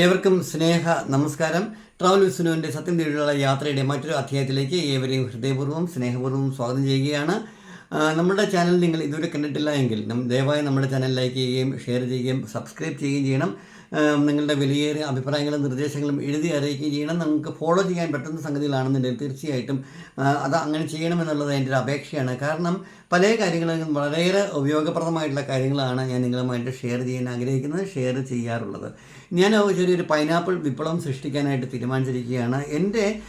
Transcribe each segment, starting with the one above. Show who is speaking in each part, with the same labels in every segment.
Speaker 1: ഏവർക്കും സ്നേഹ നമസ്കാരം. ട്രാവൽ വിസ്നുവിന്റെ സത്യം തേടിയുള്ള യാത്രയുടെ മറ്റൊരു അധ്യായത്തിലേക്ക് ഏവരെയും ഹൃദയപൂർവം സ്നേഹപൂർവം സ്വാഗതം ചെയ്യുകയാണ്. നമ്മുടെ ചാനൽ നിങ്ങൾ ഇതുവരെ കണ്ടിട്ടില്ല എങ്കിൽ ദയവായി നമ്മുടെ ചാനൽ ലൈക്ക് ചെയ്യുകയും ഷെയർ ചെയ്യുകയും സബ്സ്ക്രൈബ് ചെയ്യുകയും ചെയ്യണം. നിങ്ങളുടെ വിലയേറിയ അഭിപ്രായങ്ങളും നിർദ്ദേശങ്ങളും എഴുതി അറിയിക്കുകയും ചെയ്യണം. നമുക്ക് ഫോളോ ചെയ്യാൻ പറ്റുന്ന സംഗതികളാണെന്നുണ്ടെങ്കിൽ തീർച്ചയായിട്ടും അത് അങ്ങനെ ചെയ്യണമെന്നുള്ളത് എന്റെ ഒരു അപേക്ഷയാണ്. കാരണം പല കാര്യങ്ങളും വളരെയേറെ ഉപയോഗപ്രദമായിട്ടുള്ള കാര്യങ്ങളാണ് ഞാൻ നിങ്ങളുമായിട്ട് ഷെയർ ചെയ്യാൻ ആഗ്രഹിക്കുന്നത് ഷെയർ ചെയ്യാറുള്ളത്. ഞാൻ ചെറിയൊരു പൈനാപ്പിൾ വിപ്ലവം സൃഷ്ടിക്കാനായിട്ട് തീരുമാനിച്ചിരിക്കുകയാണ്. എന്റെ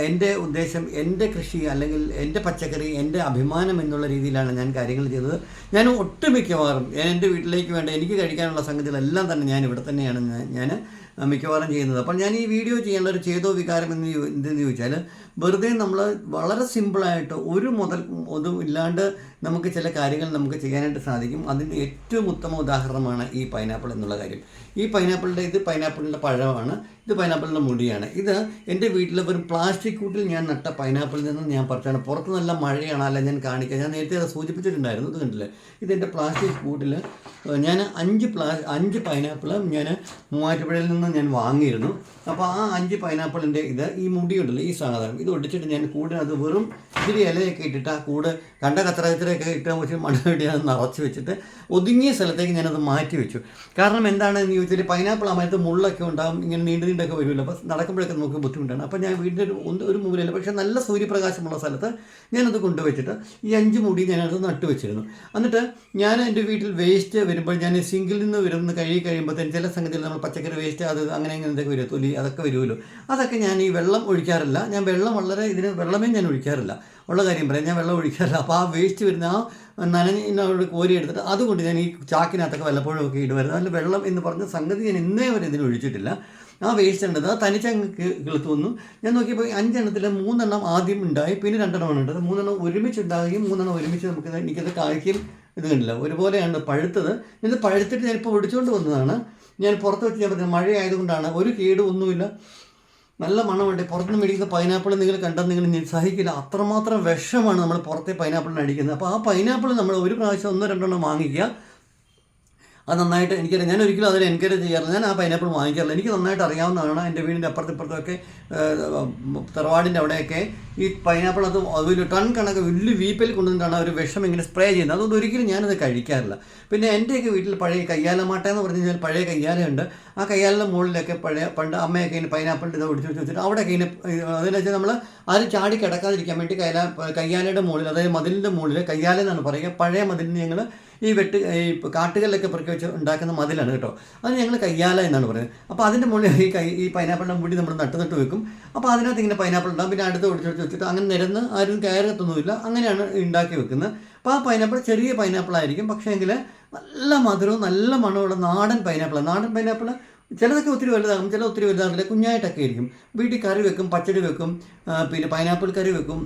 Speaker 1: എന്റെ ഉദ്ദേശം എന്റെ കൃഷി അല്ലെങ്കിൽ എന്റെ പച്ചക്കറി എന്റെ അഭിമാനം എന്നുള്ള രീതിയിലാണ് ഞാൻ കാര്യങ്ങൾ ചെയ്തത്. ഞാൻ ഒട്ടുമിക്കവാറും എന്റെ വീട്ടിലേക്ക് വേണ്ട എനിക്ക് കഴിക്കാനുള്ള സംഗതികളെല്ലാം തന്നെ ഞാൻ ഇവിടെ തന്നെയാണ് ഞാൻ- മിക്കവാറും ചെയ്യുന്നത്. അപ്പോൾ ഞാൻ ഈ വീഡിയോ ചെയ്യേണ്ട ഒരു ചേതോ വികാരം എന്ന് എന്തെന്ന് ചോദിച്ചാൽ വെറുതെ നമ്മൾ വളരെ സിമ്പിളായിട്ട് ഒരു മുതൽ ഒന്നും ഇല്ലാണ്ട് നമുക്ക് ചില കാര്യങ്ങൾ നമുക്ക് ചെയ്യാനായിട്ട് സാധിക്കും. അതിന്റെ ഏറ്റവും ഉത്തമ ഉദാഹരണമാണ് ഈ പൈനാപ്പിൾ എന്നുള്ള കാര്യം. ഈ പൈനാപ്പിളിന്റെ ഇത് പൈനാപ്പിളിന്റെ പഴമാണ് ഇത് പൈനാപ്പിളിന്റെ മുടിയാണ്. ഇത് എന്റെ വീട്ടിലെ ഒരു പ്ലാസ്റ്റിക് കൂട്ടിൽ ഞാൻ നട്ട പൈനാപ്പിളിൽ നിന്ന് ഞാൻ പറിച്ചാണ്. പുറത്ത് നല്ല മഴയാണ് അല്ല ഞാൻ കാണിക്കുക ഞാൻ നേരത്തെ അത് സൂചിപ്പിച്ചിട്ടുണ്ടായിരുന്നു ഇത് കണ്ടില്ലേ? ഇതെന്റെ പ്ലാസ്റ്റിക് കൂട്ടിൽ ഞാൻ അഞ്ച് പ്ലാ അഞ്ച് പൈനാപ്പിൾ ഞാൻ മൂവാറ്റുപുഴയിൽ നിന്ന് ഞാൻ വാങ്ങിയിരുന്നു. അപ്പോൾ ആ അഞ്ച് പൈനാപ്പിളിന്റെ ഇത് ഈ മുടിയുണ്ടല്ലോ ഈ സാധനം. ഇത് ഒടിച്ചിട്ട് ഞാൻ കൂടിനകത്ത് വെറും ഇതിൽ ഇലയൊക്കെ ഇട്ടിട്ട് ആ കൂട് കണ്ട കത്രകത്തിലൊക്കെ ഇട്ട് പക്ഷേ മണ്ണ് കെട്ടി അത് നിറച്ച് വെച്ചിട്ട് ഒതുങ്ങിയ സ്ഥലത്തേക്ക് ഞാനത് മാറ്റി വെച്ചു. കാരണം എന്താണെന്ന് ചോദിച്ചാൽ പൈനാപ്പിൾ അമയത്ത് മുള്ളൊക്കെ ഉണ്ടാകും ഇങ്ങനെ നീണ്ടു നീണ്ടൊക്കെ വരുമല്ലോ. അപ്പോൾ നടക്കുമ്പോഴൊക്കെ നമുക്ക് ബുദ്ധിമുട്ടാണ്. അപ്പോൾ ഞാൻ വീടിന്റെ ഒരു ഒരു മൂലയിൽ പക്ഷേ നല്ല സൂര്യപ്രകാശമുള്ള സ്ഥലത്ത് ഞാനത് കൊണ്ടുവച്ചിട്ട് ഈ അഞ്ച് മുടി ഞാനത് നട്ടു വെച്ചിരുന്നു. എന്നിട്ട് ഞാൻ എന്റെ വീട്ടിൽ വേസ്റ്റ് വരുമ്പോൾ ഞാൻ സിങ്കിൽ നിന്ന് വരുന്ന കഴുകി കഴിയുമ്പോഴത്തേന് ചില സംഗതിയിൽ നമ്മൾ പച്ചക്കറി വേസ്റ്റ് അത് അങ്ങനെ ഇങ്ങനെ എന്തൊക്കെ വരും തൊലി അതൊക്കെ വരുമല്ലോ. അതൊക്കെ ഞാൻ ഈ വെള്ളം ഒഴിക്കാറില്ല. ഞാൻ വെള്ളം വളരെ ഇതിന് വെള്ളമേ ഞാൻ ഒഴിക്കാറില്ല. ഉള്ള കാര്യം പറയാം. ഞാൻ വെള്ളം ഒഴിക്കാറില്ല. അപ്പോൾ ആ വേസ്റ്റ് വരുന്ന ആ നനഞ്ഞോട് കോരി എടുത്തിട്ട് അതുകൊണ്ട് ഞാൻ ഈ ചാക്കിനകത്തൊക്കെ വല്ലപ്പോഴും ഒക്കെ ഇടുമായിരുന്നു. അതിൽ വെള്ളം എന്ന് പറഞ്ഞ സംഗതി ഞാൻ ഇന്നേ വരെ ഇതിന് ഒഴിച്ചിട്ടില്ല. ആ വേസ്റ്റ് ഉണ്ടത് ആ തനിച്ചങ്ങ് കിളുത്തു വന്നു. ഞാൻ നോക്കിയപ്പോൾ അഞ്ചെണ്ണത്തിൽ മൂന്നെണ്ണം ആദ്യം ഉണ്ടായി. പിന്നെ രണ്ടെണ്ണമാണ് ഉണ്ടത് മൂന്നെണ്ണം ഒരുമിച്ച് ഉണ്ടാകുകയും മൂന്നെണ്ണം ഒരുമിച്ച് നമുക്ക് എനിക്കത് കായ്ക്കും ഇത് കണ്ടില്ല. ഒരുപോലെയാണ് പഴുത്തത്. ഇത് പഴുത്തിട്ട് ഞാനിപ്പോൾ ഒടിച്ചുകൊണ്ട് വന്നതാണ്. ഞാൻ പുറത്ത് വെച്ച് ഞാൻ പറഞ്ഞത് മഴ ആയതുകൊണ്ടാണ് ഒരു കേടും ഒന്നുമില്ല. നല്ല മണമുണ്ട് പുറത്തുനിന്ന് മേടിക്കുന്ന പൈനാപ്പിൾ നിങ്ങൾ കണ്ടാൽ നിങ്ങൾ ഇനി സഹിക്കില്ല. അത്രമാത്രം വിഷമാണ് നമ്മൾ പുറത്തെ പൈനാപ്പിളിന് അടിക്കുന്നത് അപ്പോൾ ആ പൈനാപ്പിൾ നമ്മൾ ഒരു പ്രാവശ്യം ഒന്നോ രണ്ടെണ്ണം വാങ്ങിക്കുക. അത് നന്നായിട്ട് എനിക്കറിയാം. ഞാൻ ഒരിക്കലും അതിൽ എൻകറേജ് ചെയ്യാറില്ല. ഞാൻ ആ പൈനാപ്പിൾ വാങ്ങിക്കാറില്ല. എനിക്ക് നന്നായിട്ട് അറിയാവുന്നതാണ് എന്റെ വീടിന്റെ അപ്പുറത്തിപ്പുറത്തൊക്കെ തറവാടിന്റെ അവിടെയൊക്കെ. ഈ പൈനാപ്പിൾ അത് ഒരു ടൺ കണക്ക് വലിയ വീപ്പിൽ കൊണ്ടുവന്നിട്ടാണ് ഒരു വിഷം ഇങ്ങനെ സ്പ്രേ ചെയ്യുന്നത്. അതുകൊണ്ട് ഒരിക്കലും ഞാനത് കഴിക്കാറില്ല. പിന്നെ എന്റെയൊക്കെ വീട്ടിൽ പഴയ കയ്യാലമാട്ട എന്ന് പറഞ്ഞു കഴിഞ്ഞാൽ പഴയ കയ്യാലയുണ്ട്. ആ കയ്യാലിന്റെ മുകളിലൊക്കെ പഴയ പണ്ട് അമ്മയൊക്കെ ഇങ്ങനെ പൈനാപ്പിളിന്റെ ഇത് ഒടിച്ച് വെച്ച് വെച്ചിട്ട് അവിടെയൊക്കെ ഇങ്ങനെ അതെന്ന് വെച്ചാൽ നമ്മൾ ആരും ചാടി കിടക്കാതിരിക്കാൻ വേണ്ടി കയ്യാല കയ്യാലയുടെ മുകളിൽ അതായത് മതിലിന്റെ മുകളിൽ കയ്യാലെന്നാണ് പറയുക. പഴയ മതിലിന് ഞങ്ങൾ ഈ വെട്ട് ഈ കാട്ടുകളിലൊക്കെ പെറുക്കി വെച്ച് ഉണ്ടാക്കുന്ന മതിലാണ് കേട്ടോ. അത് ഞങ്ങൾ കയ്യാല എന്നാണ് പറയുന്നത്. അപ്പോൾ അതിന്റെ മുകളിൽ ഈ കൈ ഈ പൈനാപ്പിളിന്റെ മുടി നമ്മൾ നട്ട് നട്ട് വെക്കും. അപ്പോൾ അതിനകത്ത് ഇങ്ങനെ പൈനാപ്പിൾ ഉണ്ടാകും പിന്നെ അടുത്ത് ഒടിച്ച് വെച്ച് വെച്ചിട്ട് അങ്ങനെ നിരന്ന് ആരും കയറത്തൊന്നുമില്ല. അങ്ങനെയാണ് ഉണ്ടാക്കി വെക്കുന്നത്. അപ്പോൾ ആ പൈനാപ്പിൾ ചെറിയ പൈനാപ്പിൾ ആയിരിക്കും. പക്ഷേ എങ്കിൽ നല്ല മധുരവും നല്ല മണമുള്ള നാടൻ പൈനാപ്പിൾ നാടൻ പൈനാപ്പിൾ ചിലതൊക്കെ ഒത്തിരി വലുതാകും. ചില ഒത്തിരി വലുതാകില്ല കുഞ്ഞായിട്ടൊക്കെ ആയിരിക്കും. വീട്ടിൽ കറി വെക്കും പച്ചടി വെക്കും. പിന്നെ പൈനാപ്പിൾ കറി വെക്കും.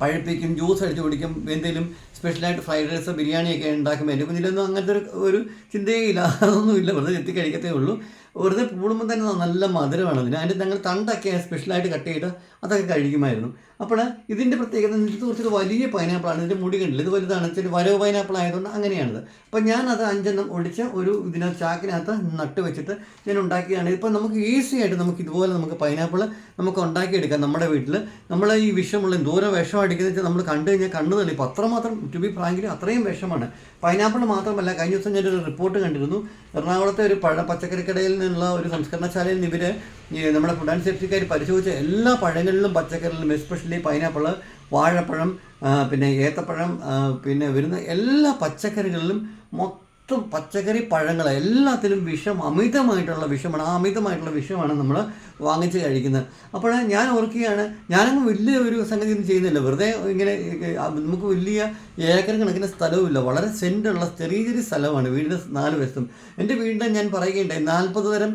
Speaker 1: പഴുപ്പിക്കും ജ്യൂസ് അടിച്ച് കുടിക്കും എന്തെങ്കിലും സ്പെഷ്യലായിട്ട് ഫ്രൈഡ് റൈസ് ബിരിയാണിയൊക്കെ ഉണ്ടാക്കുമ്പോൾ എന്റെ കുഞ്ഞിലൊന്നും അങ്ങനത്തെ ഒരു ഒരു ചിന്തയേ ഇല്ല. അതൊന്നുമില്ല. വെറുതെ എത്തി കഴിക്കത്തേ ഉള്ളൂ. വെറുതെ പൂളുമ്പോൾ തന്നെ നല്ല മധുരമാണ് അതിന്. അതിന്റെ ഞങ്ങൾ തണ്ടൊക്കെ സ്പെഷ്യലായിട്ട് കട്ട് ചെയ്ത് അതൊക്കെ കഴിക്കുമായിരുന്നു. അപ്പോൾ ഇതിന്റെ പ്രത്യേകത ഇത് കുറച്ചൊരു വലിയ പൈനാപ്പിളാണ് ഇതിന്റെ മുടി കണ്ടില്ല? ഇത് വലുതാണ്. ഇച്ചിരി വരവ് പൈനാപ്പിൾ ആയതുകൊണ്ട് അങ്ങനെയാണിത്. അപ്പോൾ ഞാനത് അഞ്ചെണ്ണം ഒടിച്ച് ഒരു ഇതിനകത്ത് ചാക്കിനകത്ത് നട്ട് വെച്ചിട്ട് ഞാൻ ഉണ്ടാക്കിയാണ് ഇപ്പോൾ നമുക്ക് ഈസി ആയിട്ട് നമുക്ക് ഇതുപോലെ നമുക്ക് പൈനാപ്പിൾ നമുക്ക് ഉണ്ടാക്കിയെടുക്കാം നമ്മുടെ വീട്ടിൽ നമ്മൾ ഈ വിഷമുള്ള ദൂരം വിഷം അടിക്കുന്നത് നമ്മൾ കണ്ടു കഴിഞ്ഞാൽ കണ്ണു തള്ളി. ഇപ്പോൾ അത്രമാത്രം ടു ബി ഫ്രാങ്കിലി അത്രയും വിഷമാണ്. പൈനാപ്പിൾ മാത്രമല്ല കഴിഞ്ഞ ദിവസം ഞാനൊരു റിപ്പോർട്ട് കണ്ടിരുന്നു. എറണാകുളത്തെ ഒരു പഴ പച്ചക്കറി നിന്നുള്ള ഒരു സംസ്കരണശാലയിൽ നിന്ന് ഇവർ നമ്മുടെ ഫുഡ് ആൻഡ് സേഫ്റ്റിക്കാർ പരിശോധിച്ച എല്ലാ പഴങ്ങളിലും പച്ചക്കറികളിലും എസ്പെഷ്യലി പൈനാപ്പിൾ വാഴപ്പഴം പിന്നെ ഏത്തപ്പഴം പിന്നെ വരുന്ന എല്ലാ പച്ചക്കറികളിലും മൊത്തം പച്ചക്കറി പഴങ്ങൾ എല്ലാത്തിലും വിഷം അമിതമായിട്ടുള്ള വിഷമാണ്. ആ അമിതമായിട്ടുള്ള വിഷമാണ് നമ്മൾ വാങ്ങിച്ച് കഴിക്കുന്നത്. അപ്പോൾ ഞാൻ ഓർക്കുകയാണ് ഞാനങ്ങ് വലിയ ഒരു സംഗതി ഒന്നും ചെയ്യുന്നില്ല. വെറുതെ ഇങ്ങനെ നമുക്ക് വലിയ ഏക്കർ കണക്കിന് സ്ഥലവുമില്ല. വളരെ സെന്റുള്ള ചെറിയ ചെറിയ സ്ഥലമാണ്. വീടിന്റെ നാല് വശത്തും. എന്റെ വീടിന്റെ ഞാൻ പറയുകയുണ്ടായി നാൽപ്പത് തരം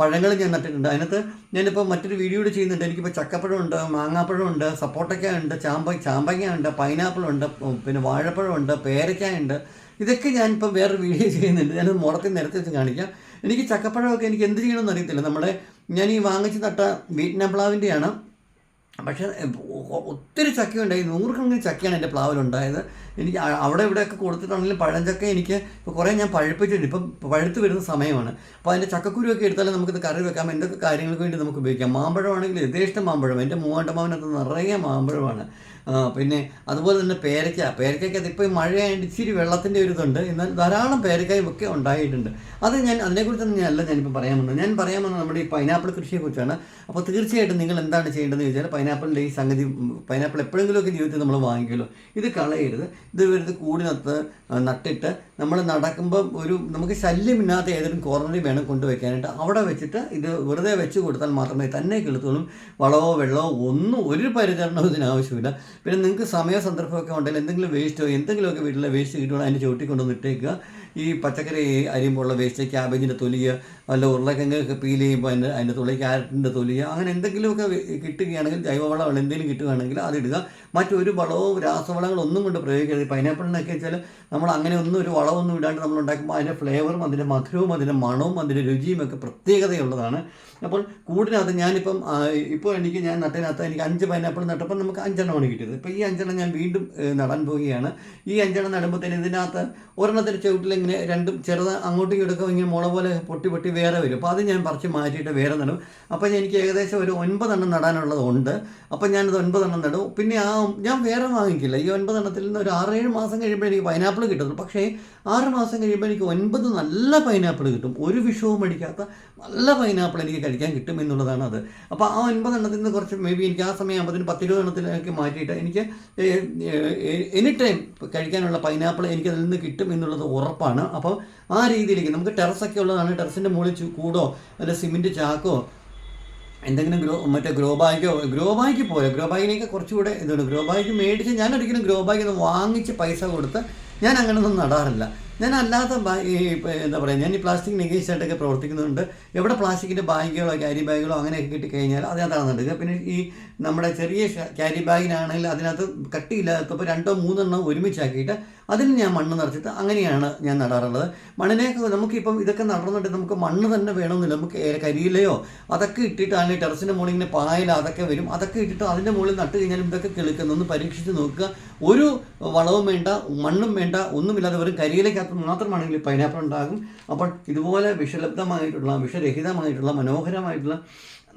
Speaker 1: പഴങ്ങൾ ഞാൻ നട്ടിട്ടുണ്ട്. അതിനകത്ത് ഞാനിപ്പോൾ മറ്റൊരു വീഡിയോ കൂടി ചെയ്യുന്നുണ്ട്. എനിക്കിപ്പോൾ ചക്കപ്പഴം ഉണ്ട് മാങ്ങാപ്പഴം ഉണ്ട് സപ്പോട്ടയ്ക്ക ഉണ്ട് ചാമ്പ ചാമ്പങ്ങ ഉണ്ട് പൈനാപ്പിൾ ഉണ്ട് പിന്നെ വാഴപ്പഴമുണ്ട് പേരയ്ക്ക ഉണ്ട്. ഇതൊക്കെ ഞാനിപ്പം വേറൊരു വീഡിയോ ചെയ്യുന്നുണ്ട്. ഞാനത് മുറത്തിൽ നിരത്തി വെച്ച് കാണിക്കാം. എനിക്ക് ചക്കപ്പഴമൊക്കെ എനിക്ക് എന്ത് ചെയ്യണമെന്ന് അറിയത്തില്ല. നമ്മുടെ ഞാൻ ഈ വാങ്ങിച്ച് നട്ട വീറ്റ്നാം പ്ലാവിന്റെയാണ്. പക്ഷേ ഒത്തിരി ചക്ക ഉണ്ടായി നൂറുകണക്കിന് ചക്കയാണ് എന്റെ പ്ലാവിലുണ്ടായത്. എനിക്ക് അവിടെ ഇവിടെയൊക്കെ പഴം പഴഞ്ചക്ക എനിക്ക് ഇപ്പോൾ കുറേ ഞാൻ പഴുപ്പിച്ചിട്ടുണ്ട്. ഇപ്പം പഴുത്ത് വരുന്ന സമയമാണ്. അപ്പോൾ അതിന്റെ ചക്കക്കുരുവൊക്കെ എടുത്താലും നമുക്കിത് കറി വെക്കാം. എന്തൊക്കെ കാര്യങ്ങൾക്ക് വേണ്ടി നമുക്ക് ഉപയോഗിക്കാം? മാമ്പഴമാണെങ്കിൽ യഥേഷ്ടം മാമ്പഴം. എന്റെ മൂവാണ്ടമാവിനകത്ത് നിറയെ മാമ്പഴമാണ്. പിന്നെ അതുപോലെ തന്നെ പേരയ്ക്ക. പേരയ്ക്കകത്ത് ഇപ്പോൾ മഴയായിട്ട് ഇച്ചിരി വെള്ളത്തിന്റെ ഒരു ഇതുണ്ട് എന്നാൽ ധാരാളം പേരക്കായും ഒക്കെ ഉണ്ടായിട്ടുണ്ട്. അത് ഞാൻ അതിനെക്കുറിച്ചൊന്നും ഞാൻ അല്ല ഞാനിപ്പോൾ പറയാൻ വന്നത്. ഞാൻ പറയാൻ വന്നത് നമ്മുടെ ഈ പൈനാപ്പിൾ കൃഷിയെ കൃഷിയെക്കുറിച്ചാണ്. അപ്പോൾ തീർച്ചയായിട്ടും നിങ്ങൾ എന്താണ് ചെയ്യേണ്ടതെന്ന് ചോദിച്ചാൽ പൈനാപ്പിളിന്റെ ഈ സംഗതി പൈനാപ്പിൾ എപ്പോഴെങ്കിലുമൊക്കെ ജീവിതത്തിൽ നമ്മൾ വാങ്ങിക്കുമല്ലോ. ഇത് കളയരുത്. ഇത് വരുന്നത് കൂടിനകത്ത് നട്ടിട്ട് നമ്മൾ നടക്കുമ്പം ഒരു നമുക്ക് ശല്യമില്ലാത്ത ഏതെങ്കിലും കോർണറിൽ വേണം കൊണ്ടുവയ്ക്കാനായിട്ട്. അവിടെ വെച്ചിട്ട് ഇത് വെറുതെ വെച്ച് കൊടുത്താൽ മാത്രമേ തന്നെ കിളുത്തുള്ളൂ വളവോ വെള്ളമോ ഒന്നും ഒരു പരിചരണവും ഇതിനാവശ്യമില്ല പിന്നെ നിങ്ങൾക്ക് സമയ സന്ദർഭമൊക്കെ ഉണ്ടെങ്കിൽ എന്തെങ്കിലും വേസ്റ്റോ എന്തെങ്കിലുമൊക്കെ വീട്ടിലെ വേസ്റ്റ് കിട്ടുകയാണെങ്കിൽ അതിന്റെ ചവിട്ടി കൊണ്ടുവന്ന് ഇട്ടേക്കുക. ഈ പച്ചക്കറി അരിയുമ്പോഴുള്ള വേസ്റ്റ് ക്യാബേജിന്റെ തൊലിയ അല്ല ഉരുളക്കിഴങ്ങൊക്കെ പീൽ ചെയ്യുമ്പോൾ അതിന്റെ അതിന്റെ തൊലി ക്യാരറ്റിന്റെ തൊലിയ അങ്ങനെ എന്തെങ്കിലുമൊക്കെ കിട്ടുകയാണെങ്കിൽ ജൈവവളം എന്തെങ്കിലും കിട്ടുകയാണെങ്കിൽ അതിടുക മറ്റൊരു വളവും രാസവളങ്ങളും ഒന്നും കൊണ്ട് പ്രയോഗിക്കരുത്. പൈനാപ്പിളിനൊക്കെ വെച്ചാൽ നമ്മൾ അങ്ങനെ ഒന്നും ഒരു വളമൊന്നും ഇടാണ്ട് നമ്മൾ ഉണ്ടാക്കുമ്പോൾ അതിന്റെ ഫ്ലേവറും അതിന്റെ മധുരവും അതിന്റെ മണവും അതിന്റെ രുചിയും ഒക്കെ പ്രത്യേകതയുള്ളതാണ്. അപ്പോൾ കൂടിനകത്ത് ഞാനിപ്പം ഇപ്പോൾ എനിക്ക് ഞാൻ നട്ടതിനകത്ത് എനിക്ക് അഞ്ച് പൈനാപ്പിൾ നട്ടപ്പോൾ നമുക്ക് അഞ്ചെണ്ണമാണ് കിട്ടിയത്. ഇപ്പോൾ ഈ അഞ്ചെണ്ണം ഞാൻ വീണ്ടും നടാൻ പോവുകയാണ്. ഈ അഞ്ചെണ്ണം നടുമ്പോഴത്തേന് ഇതിനകത്ത് ഒരെണ്ണത്തിന്റെ ചുവട്ടിൽ ഇങ്ങനെ രണ്ടും ചെറുത് അങ്ങോട്ടും ഇങ്ങോട്ടും ഇങ്ങനെ മുള പോലെ പൊട്ടി പൊട്ടി വേറെ വരും. അപ്പോൾ അത് ഞാൻ പറിച്ച് മാറ്റിയിട്ട് വേറെ നടും. അപ്പോൾ എനിക്ക് ഏകദേശം ഒരു ഒൻപതെണ്ണം നടാനുള്ളതുണ്ട് അപ്പോൾ ഞാനത് ഒൻപതെണ്ണം നടും. പിന്നെ ആ ഞാൻ വേറെ വാങ്ങിക്കില്ല. ഈ ഒൻപതെണ്ണത്തിൽ നിന്ന് ഒരു ആറേഴ് മാസം കഴിയുമ്പോൾ എനിക്ക് പൈനാപ്പിൾ കിട്ടുന്നു പക്ഷേ ആറ് മാസം കഴിയുമ്പോൾ എനിക്ക് ഒൻപത് നല്ല പൈനാപ്പിൾ കിട്ടും. ഒരു വിഷവും അടിക്കാത്ത നല്ല പൈനാപ്പിൾ എനിക്ക് കഴിക്കാൻ കിട്ടും എന്നുള്ളതാണ് അത്. അപ്പോൾ ആ ഒൻപതെണ്ണത്തിൽ നിന്ന് കുറച്ച് മേ ബി എനിക്ക് ആ സമയം ആകുമ്പോൾ പത്തിരുപത് എണ്ണത്തിലേക്ക് മാറ്റിയിട്ട് എനിക്ക് എനി ടൈം കഴിക്കാനുള്ള പൈനാപ്പിൾ എനിക്ക് അതിൽ നിന്ന് കിട്ടും എന്നുള്ളത് ഉറപ്പാണ്. അപ്പോൾ ആ രീതിയിലേക്ക് നമുക്ക് ടെറസ് ഒക്കെ ഉള്ളതാണ്. ടെറസിന്റെ മുകളിൽ കൂടോ അല്ലെ സിമെന്റ് ചാക്കോ എന്തെങ്കിലും ഗ്രോ മറ്റേ ഗ്രോ ബാഗോ ഗ്രോ ബാഗ് പോലെ ഗ്രോ ബാഗിനേക്ക് കുറച്ചുകൂടെ ഇതുണ്ട്. ഗ്രോ ബാഗ് മേടിച്ച് ഞാൻ ഒരിക്കലും ഗ്രോ ബാഗ് വാങ്ങിച്ച് പൈസ കൊടുത്ത് ഞാൻ അങ്ങനെ ഒന്നും നടാറില്ല. ഞാൻ അല്ലാതെ എന്താ പറയുക ഞാൻ ഈ പ്ലാസ്റ്റിക് നെഗേഷായിട്ടൊക്കെ പ്രവർത്തിക്കുന്നുണ്ട് എവിടെ പ്ലാസ്റ്റിക്കിന്റെ ബാഗുകളോ ക്യാരി ബാഗുകളോ അങ്ങനെയൊക്കെ കിട്ടിക്കഴിഞ്ഞാൽ നടുക പിന്നെ ഈ നമ്മുടെ ചെറിയ ക്യാരി ബാഗിനാണെങ്കിൽ അതിനകത്ത് കട്ടിയില്ലാത്തപ്പോൾ രണ്ടോ മൂന്നെണ്ണം ഒരുമിച്ചാക്കിയിട്ട് അതിൽ ഞാൻ മണ്ണ് നിറച്ചിട്ട് അങ്ങനെയാണ് ഞാൻ നടാറുള്ളത്. മണ്ണിനെയൊക്കെ നമുക്കിപ്പം ഇതൊക്കെ നടന്നിട്ട് നമുക്ക് മണ്ണ് തന്നെ വേണമെന്നില്ല. നമുക്ക് കരിയിലയോ അതൊക്കെ ഇട്ടിട്ടാണ് ടെറസിന്റെ മുകളിൽ ഇങ്ങനെ പായല അതൊക്കെ വരും. അതൊക്കെ ഇട്ടിട്ട് അതിന്റെ മുകളിൽ നട്ട് കഴിഞ്ഞാലും ഇതൊക്കെ കിളിക്കുന്നൊന്ന് പരീക്ഷിച്ച് നോക്കുക. ഒരു വളവും വേണ്ട മണ്ണും വേണ്ട ഒന്നുമില്ലാതെ വെറും കരിയിലക്കകത്ത് മാത്രമാണെങ്കിൽ പൈനാപ്പിൾ ഉണ്ടാകും. അപ്പോൾ ഇതുപോലെ വിഷലബ്ധമായിട്ടുള്ള വിഷരഹിതമായിട്ടുള്ള മനോഹരമായിട്ടുള്ള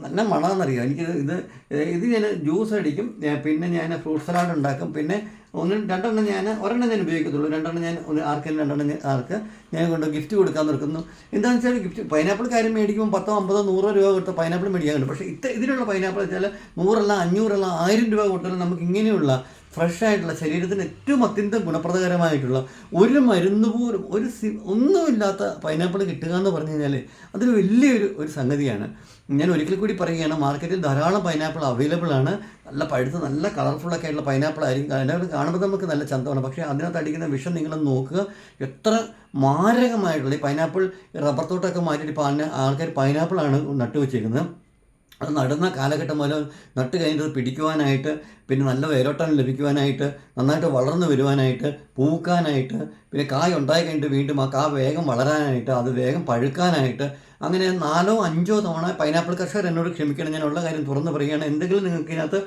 Speaker 1: നല്ല മണമെന്നറിയാം എനിക്കിത് ഇത് ഇത് ഞാൻ ജ്യൂസ് അടിക്കും പിന്നെ ഞാൻ ഫ്രൂട്ട് സലാഡ് ഉണ്ടാക്കും. പിന്നെ ഒന്ന് രണ്ടെണ്ണം ഞാൻ ഒരെണ്ണം ഞാൻ ഉപയോഗിക്കത്തുള്ളൂ. രണ്ടെണ്ണം ഞാൻ ഒന്ന് ആർക്കെങ്കിലും രണ്ടെണ്ണം ഞാൻ ആർക്ക് ഞാൻ കൊണ്ട് ഗിഫ്റ്റ് കൊടുക്കാൻ നിൽക്കുന്നു. എന്താണെന്ന് വെച്ചാൽ ഗിഫ്റ്റ് പൈനാപ്പിൾ കാര്യം മേടിക്കുമ്പോൾ പത്തോ അമ്പതോ നൂറോ രൂപ കൊടുത്ത് പൈനാപ്പിൾ മേടിക്കാൻ പക്ഷേ ഇത്ര ഇതിലുള്ള പൈനാപ്പിൾ വെച്ചാൽ നൂറല്ല അഞ്ഞൂറല്ല ആയിരം രൂപ കൊടുത്താലും നമുക്ക് ഇങ്ങനെയുള്ള ഫ്രഷ് ആയിട്ടുള്ള ശരീരത്തിന് ഏറ്റവും അത്യന്തം ഗുണപ്രദകരമായിട്ടുള്ള ഒരു മരുന്ന് പോലും ഒരു സി ഒന്നുമില്ലാത്ത പൈനാപ്പിൾ കിട്ടുക എന്ന് പറഞ്ഞു കഴിഞ്ഞാൽ അതൊരു വലിയൊരു ഒരു സംഗതിയാണ്. ഞാൻ ഒരിക്കൽ കൂടി പറയുകയാണ് മാർക്കറ്റിൽ ധാരാളം പൈനാപ്പിൾ അവൈലബിൾ ആണ്. നല്ല പഴുത്ത് നല്ല കളർഫുള്ളൊക്കെ ആയിട്ടുള്ള പൈനാപ്പിൾ ആയിരിക്കും. എല്ലാവരും കാണുമ്പോൾ നമുക്ക് നല്ല ചന്തമാണ്. പക്ഷേ അതിനകത്ത് അടിക്കുന്ന വിഷം നിങ്ങളൊന്ന് നോക്കുക. എത്ര മാരകമായിട്ടുള്ള ഈ പൈനാപ്പിൾ റബ്ബർ തോട്ടമൊക്കെ മാറ്റിയിട്ട് ഇപ്പോൾ ആൾക്കാർ പൈനാപ്പിളാണ് നട്ടുവെച്ചിരിക്കുന്നത് അത് നടുന്ന കാലഘട്ടം മുതൽ നട്ട് കഴിഞ്ഞത് പിടിക്കുവാനായിട്ട് പിന്നെ നല്ല വേരോട്ടം ലഭിക്കുവാനായിട്ട് നന്നായിട്ട് വളർന്നു വരുവാനായിട്ട് പൂക്കാനായിട്ട് പിന്നെ കായ ഉണ്ടായി കഴിഞ്ഞിട്ട് വീണ്ടും ആ കാ വേഗം വളരാനായിട്ട് അത് വേഗം പഴുക്കാനായിട്ട് അങ്ങനെ നാലോ അഞ്ചോ തവണ പൈനാപ്പിൾ കർഷകർ എന്നോട് ക്ഷമിക്കണം ഞാൻ ഉള്ള കാര്യം തുറന്ന് പറയുകയാണ്. എന്തെങ്കിലും നിങ്ങൾക്ക് ഇതിനകത്ത്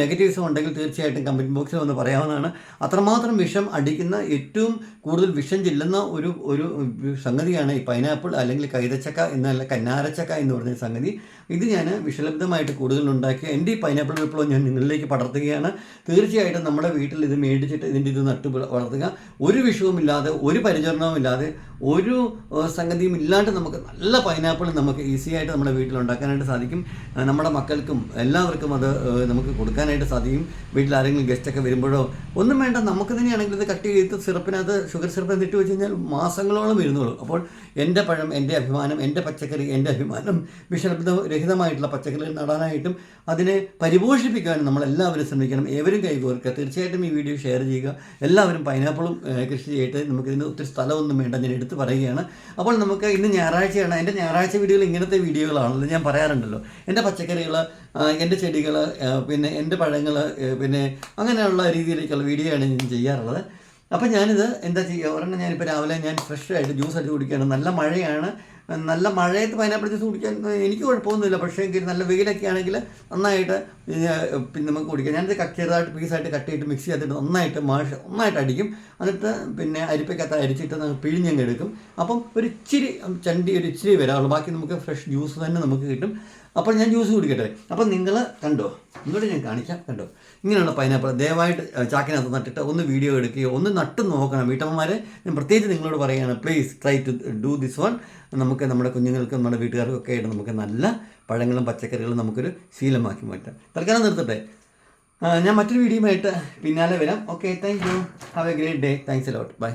Speaker 1: നെഗറ്റീവ്സ് ഉണ്ടെങ്കിൽ തീർച്ചയായിട്ടും കമന്റ് ബോക്സിൽ വന്ന് പറയാവുന്നതാണ്. അത്രമാത്രം വിഷം അടിക്കുന്ന ഏറ്റവും കൂടുതൽ വിഷം ചെല്ലുന്ന ഒരു ഒരു സംഗതിയാണ് ഈ പൈനാപ്പിൾ അല്ലെങ്കിൽ കൈതച്ചക്ക എന്നല്ല കന്നാരച്ചക്ക എന്ന് പറഞ്ഞ സംഗതി. ഇത് ഞാൻ വിഷലബ്ധമായിട്ട് കൂടുതൽ ഉണ്ടാക്കിയ എന്റെ ഈ പൈനാപ്പിൾ വിപ്ലവം ഞാൻ നിങ്ങളിലേക്ക് പടർത്തുകയാണ് തീർച്ചയായിട്ടും നമ്മുടെ വീട്ടിൽ ഇത് മേടിച്ചിട്ട് ഇതിന്റെ ഇത് നട്ട് വളർത്തുക. ഒരു വിഷവുമില്ലാതെ ഒരു പരിചരണവും ഇല്ലാതെ ഒരു സംഗതിയും ഇല്ലാണ്ട് നമുക്ക് നല്ല പൈനാപ്പിൾ നമുക്ക് ഈസി ആയിട്ട് നമ്മുടെ വീട്ടിൽ ഉണ്ടാക്കാനായിട്ട് സാധിക്കും. നമ്മുടെ മക്കൾക്കും എല്ലാവർക്കും അത് നമുക്ക് കൊടുക്കാനായിട്ട് സാധിക്കും. വീട്ടിൽ ആരെങ്കിലും ഗസ്റ്റൊക്കെ വരുമ്പോഴോ ഒന്നും വേണ്ട. നമുക്ക് തന്നെയാണെങ്കിൽ ഇത് കട്ട് ചെയ്ത് സിറപ്പിനകത്ത് ഷുഗർ സിറപ്പ് എന്നിട്ട് വെച്ച് കഴിഞ്ഞാൽ മാസങ്ങളോളം ഇരുന്നുള്ളൂ അപ്പോൾ എന്റെ പഴം എന്റെ അഭിമാനം എന്റെ പച്ചക്കറി എന്റെ അഭിമാനം വിഷരഹിതമായിട്ടുള്ള രഹിതമായിട്ടുള്ള പച്ചക്കറികൾ നടാനായിട്ടും അതിനെ പരിപോഷിപ്പിക്കാനും നമ്മളെല്ലാവരും ശ്രമിക്കണം ഏവരും കൈകോർക്കുക. തീർച്ചയായിട്ടും ഈ വീഡിയോ ഷെയർ ചെയ്യുക. എല്ലാവരും പൈനാപ്പിളും കൃഷി ചെയ്തിട്ട് നമുക്കിതിന് ഒത്തിരി സ്ഥലമൊന്നും വേണ്ട ഞാൻ എടുത്ത് പറയുകയാണ്. അപ്പോൾ നമുക്ക് ഇന്ന് ഞായറാഴ്ചയാണ്. എന്റെ ഞായറാഴ്ച വീഡിയോകൾ ഇങ്ങനത്തെ വീഡിയോകളാണല്ലോ ഞാൻ പറയാറുണ്ടല്ലോ. എന്റെ പച്ചക്കറികൾ എന്റെ ചെടികൾ പിന്നെ എന്റെ പഴങ്ങൾ പിന്നെ അങ്ങനെയുള്ള രീതിയിലേക്കുള്ള വീഡിയോ ആണ് ഞാൻ ചെയ്യാറുള്ളത്. അപ്പം ഞാനിത് എന്താ ചെയ്യുക? ഒരെണ്ണം ഞാനിപ്പോൾ രാവിലെ ഞാൻ ഫ്രഷ് ആയിട്ട് ജ്യൂസ് അടിച്ച് കുടിക്കുകയാണ്. നല്ല മഴയാണ്. നല്ല മഴയത്ത് പൈനാപ്പിൾ ജ്യൂസ് കുടിക്കാൻ എനിക്ക് കുഴപ്പമൊന്നുമില്ല. പക്ഷേ എങ്കിൽ നല്ല വെയിലൊക്കെ ആണെങ്കിൽ നന്നായിട്ട് പിന്നെ നമുക്ക് കുടിക്കാം. ഞാനിത് കട്ട് ചെറുതായിട്ട് പീസായിട്ട് കട്ട് ചെയ്തിട്ട് മിക്സ് ചെയ്തിട്ട് നന്നായിട്ട് മാഷ് നന്നായിട്ട് അടിക്കും. എന്നിട്ട് പിന്നെ അരിപ്പയ്ക്കകത്ത് അരിച്ചിട്ട് നമുക്ക് പിഴിഞ്ഞങ്ങ് എടുക്കും. അപ്പം ഒരു ഇച്ചിരി ചണ്ടി ഒരു ഇച്ചിരി വരാറുള്ളൂ ബാക്കി നമുക്ക് ഫ്രഷ് ജ്യൂസ് തന്നെ നമുക്ക് കിട്ടും. അപ്പോൾ ഞാൻ ജ്യൂസ് കുടിക്കട്ടെ. അപ്പം നിങ്ങൾ കണ്ടോ? ഇങ്ങോട്ട് ഞാൻ കാണിക്കാം. കണ്ടോ? ഇങ്ങനെയുള്ള പൈനാപ്പിൾ ദയവായിട്ട് ചാക്കിനകത്ത് നട്ടിട്ട് ഒന്ന് വീഡിയോ എടുക്കുകയോ ഒന്ന് നട്ട് നോക്കണം. വീട്ടമ്മമാരെ ഞാൻ പ്രത്യേകിച്ച് നിങ്ങളോട് പറയുകയാണ് please try to do this one നമുക്ക് നമ്മുടെ കുഞ്ഞുങ്ങൾക്കും നമ്മുടെ വീട്ടുകാർക്കും ഒക്കെ ആയിട്ട് നമുക്ക് നല്ല പഴങ്ങളും പച്ചക്കറികളും നമുക്കൊരു ശീലമാക്കി മാറ്റാം. തൽക്കാലം നിർത്തട്ടെ. ഞാൻ മറ്റൊരു വീഡിയോയുമായിട്ട് പിന്നാലെ വരാം. Okay thank you have a great day thanks a lot bye